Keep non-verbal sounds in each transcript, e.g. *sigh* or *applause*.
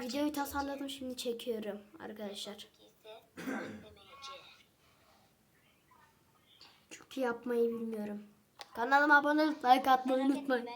Videoyu tasarladım şimdi çekiyorum arkadaşlar. Çünkü yapmayı bilmiyorum. Kanalıma abone olup like atmayı unutmayın.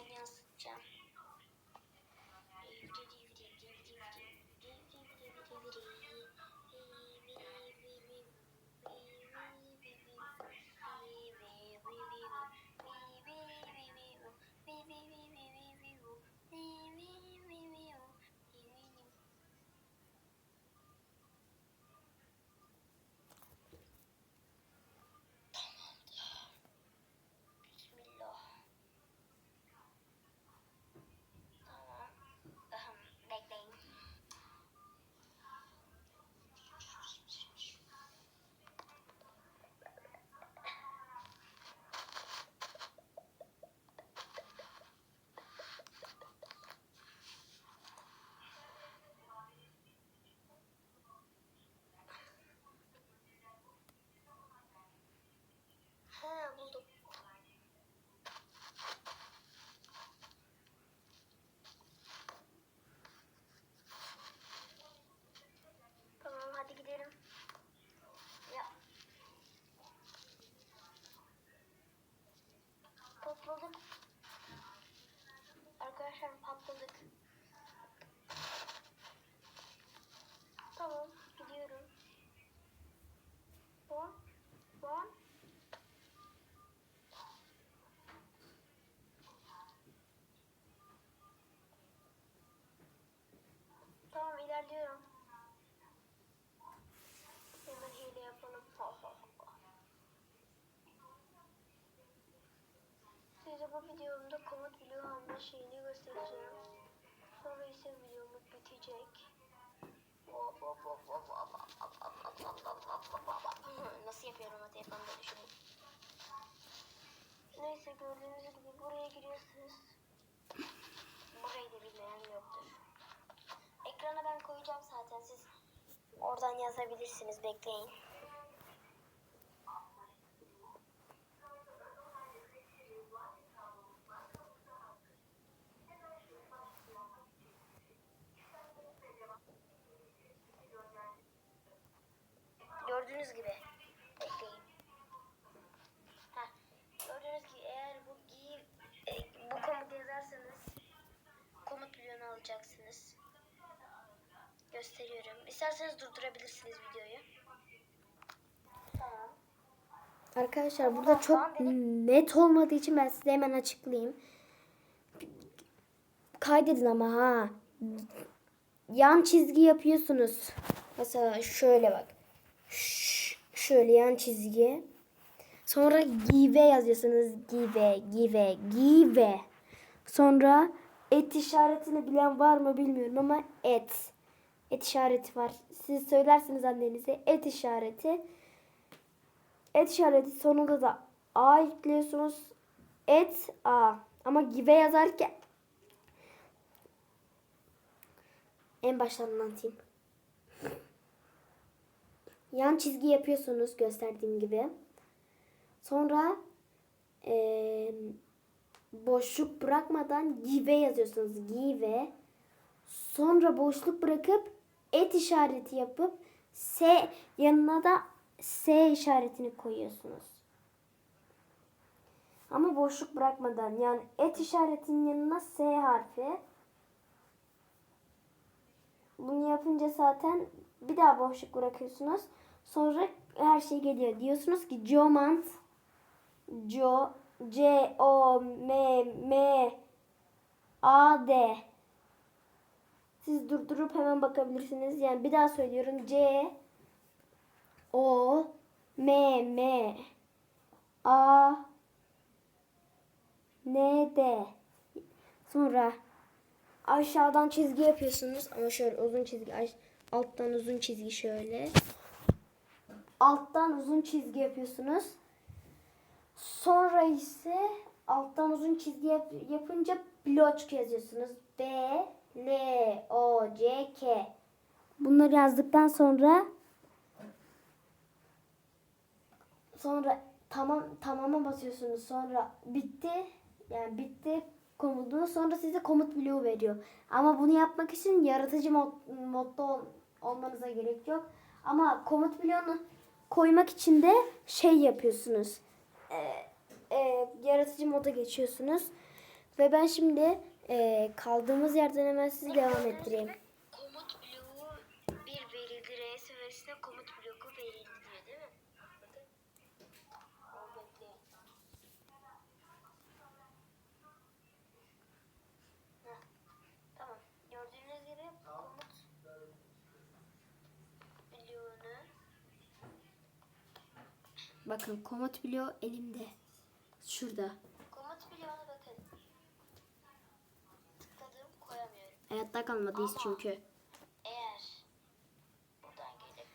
bu videomda komut bloğu alma şeyini göstereceğim. Sonra ise videomuz bitecek. *laughs* Nasıl yapıyorum o telefonda düşünün. Neyse gördüğünüz gibi buraya giriyorsunuz. Burayı da bilmeyen yoktur. Ekrana ben koyacağım zaten siz oradan yazabilirsiniz bekleyin. Gördüğünüz gibi bekleyin. Heh, gördüğünüz gibi eğer bu gi e, bu komutu yazarsanız komut bloğunu alacaksınız. Gösteriyorum. İsterseniz durdurabilirsiniz videoyu. Tamam. Arkadaşlar burada çok net olmadığı için ben size hemen açıklayayım. Kaydedin ama ha. Yan çizgi yapıyorsunuz. Mesela şöyle bak. Şöyle yan çizgi. Sonra give yazıyorsunuz. Give, give, give. Sonra et işaretini bilen var mı bilmiyorum ama et. Et işareti var. Siz söylersiniz annenize et işareti. Et işareti sonunda da A ekliyorsunuz. Et A. Ama give yazarken en baştan anlatayım. Yan çizgi yapıyorsunuz gösterdiğim gibi. Sonra eee, boşluk bırakmadan give yazıyorsunuz. Give. Sonra boşluk bırakıp et işareti yapıp S yanına da S işaretini koyuyorsunuz. Ama boşluk bırakmadan yani et işaretinin yanına S harfi. Bunu yapınca zaten bir daha boşluk bırakıyorsunuz. Sonra her şey geliyor. Diyorsunuz ki Geomant Jo C O M M A D Siz durdurup hemen bakabilirsiniz. Yani bir daha söylüyorum. C O M M A N D Sonra aşağıdan çizgi yapıyorsunuz ama şöyle uzun çizgi alttan uzun çizgi şöyle. Alttan uzun çizgi yapıyorsunuz. Sonra ise alttan uzun çizgi yap- yapınca bloçk yazıyorsunuz. B L O C K. Bunları yazdıktan sonra sonra tamam tamama basıyorsunuz. Sonra bitti. Yani bitti. komutu sonra size komut bloğu veriyor. Ama bunu yapmak için yaratıcı mod, modda ol- olmanıza gerek yok. Ama komut bloğunu koymak için de şey yapıyorsunuz. Ee, e, yaratıcı moda geçiyorsunuz. Ve ben şimdi e, kaldığımız yerden hemen sizi devam ettireyim. Komut bloğu bir verildi. RSV'sine komut bloğu verildi diyor değil mi? Bakın. Onu bekleyin. Heh, Tamam. Gördüğünüz gibi komut bloğunu Bakın komut bloğu elimde. Şurada. komut bloğuna bakın. Tıkladım koyamıyorum. Hayatta kalmadıyız çünkü. Eğer buradan gelip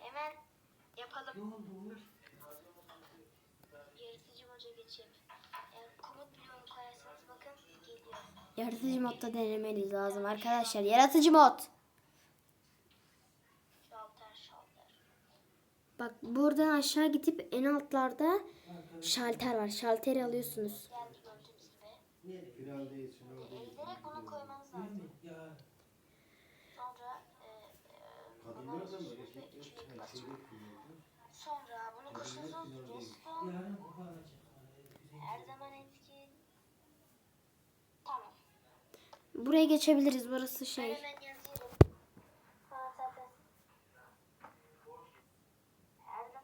hemen yapalım. Yaratıcı moca geçip eğer komut bloğunu koyarsanız bakın geliyor. Yaratıcı modda denemeniz lazım arkadaşlar. Yaratıcı mod. Şalter şalter. Bak buradan aşağı gidip en altlarda şalter var. Şalteri alıyorsunuz. Geldi gördüğünüz gibi. Final değilsin orada. Buraya geçebiliriz. Burası şey. hemen yazıyorum. Ha zaten. Her zaman.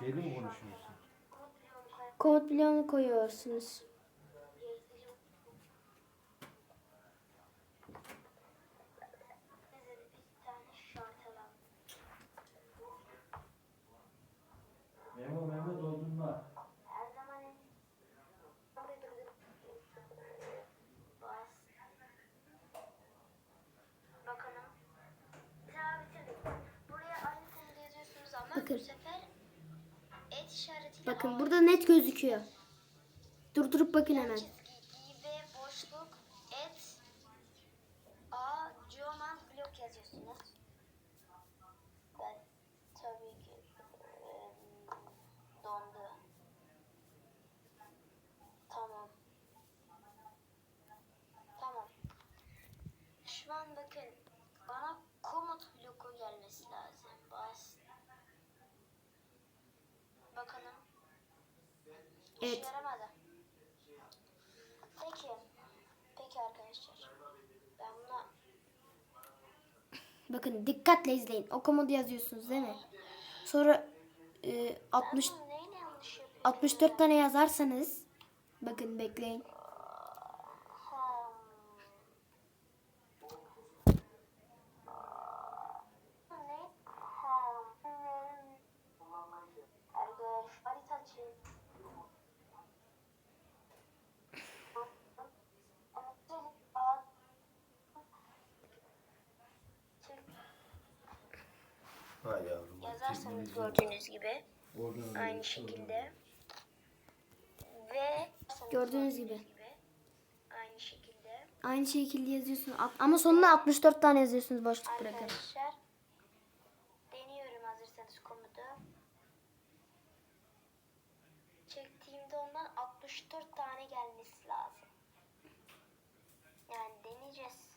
Şeyde mi konuşuyorsun? Komut bloğunu koyuyorsunuz. Memo Memo ama Bakın. bu sefer et işaretiyle Bakın burada net gözüküyor. Durdurup bakın hemen. çizgi, i ve boşluk, et, a, geoman blok yazıyorsunuz. Ben tabii ki em, dondu. Tamam. Tamam. Şu an bakın bana komut bloku gelmesi lazım. Bas. Bakalım. İşe Evet. yaramadı. Peki. Peki arkadaşlar. Ben buna *laughs* Bakın dikkatle izleyin. O komodu yazıyorsunuz değil mi? Sonra e, 60 ben bunu neyle yanlış yapıyorum? 64 tane yazarsanız bakın bekleyin. Gördüğünüz gibi aynı şekilde ve Gördüğünüz gibi. aynı şekilde Aynı şekilde yazıyorsunuz. Ama sonuna 64 tane yazıyorsunuz boşluk bırakın. arkadaşlar deniyorum hazırsanız komutu. Çektiğimde ondan 64 tane gelmesi lazım. Yani deneyeceğiz.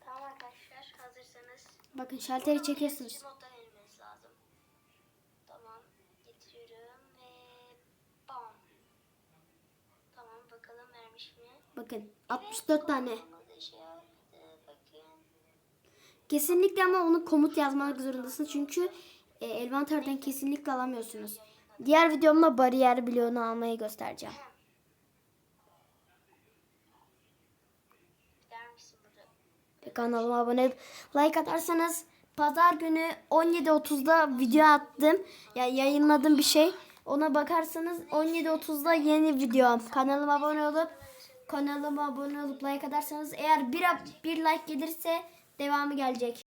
Tamam arkadaşlar hazırsanız Bakın şalteri çekiyorsunuz. Tamam. Getiriyorum ve bam. Tamam bakalım? Bakın 64 tane. Olmadı şey. Kesinlikle ama onu komut yazmak zorundasınız. Çünkü e, envanterden kesinlikle alamıyorsunuz. Diğer videomda bariyer bloğunu almayı göstereceğim. Kanalıma abone like atarsanız pazar günü 17.30'da video attım. Ya yayınladım bir şey. Ona bakarsanız 17.30'da yeni videom. Kanalıma abone olup kanalıma abone olup like atarsanız eğer bir, bir like gelirse devamı gelecek.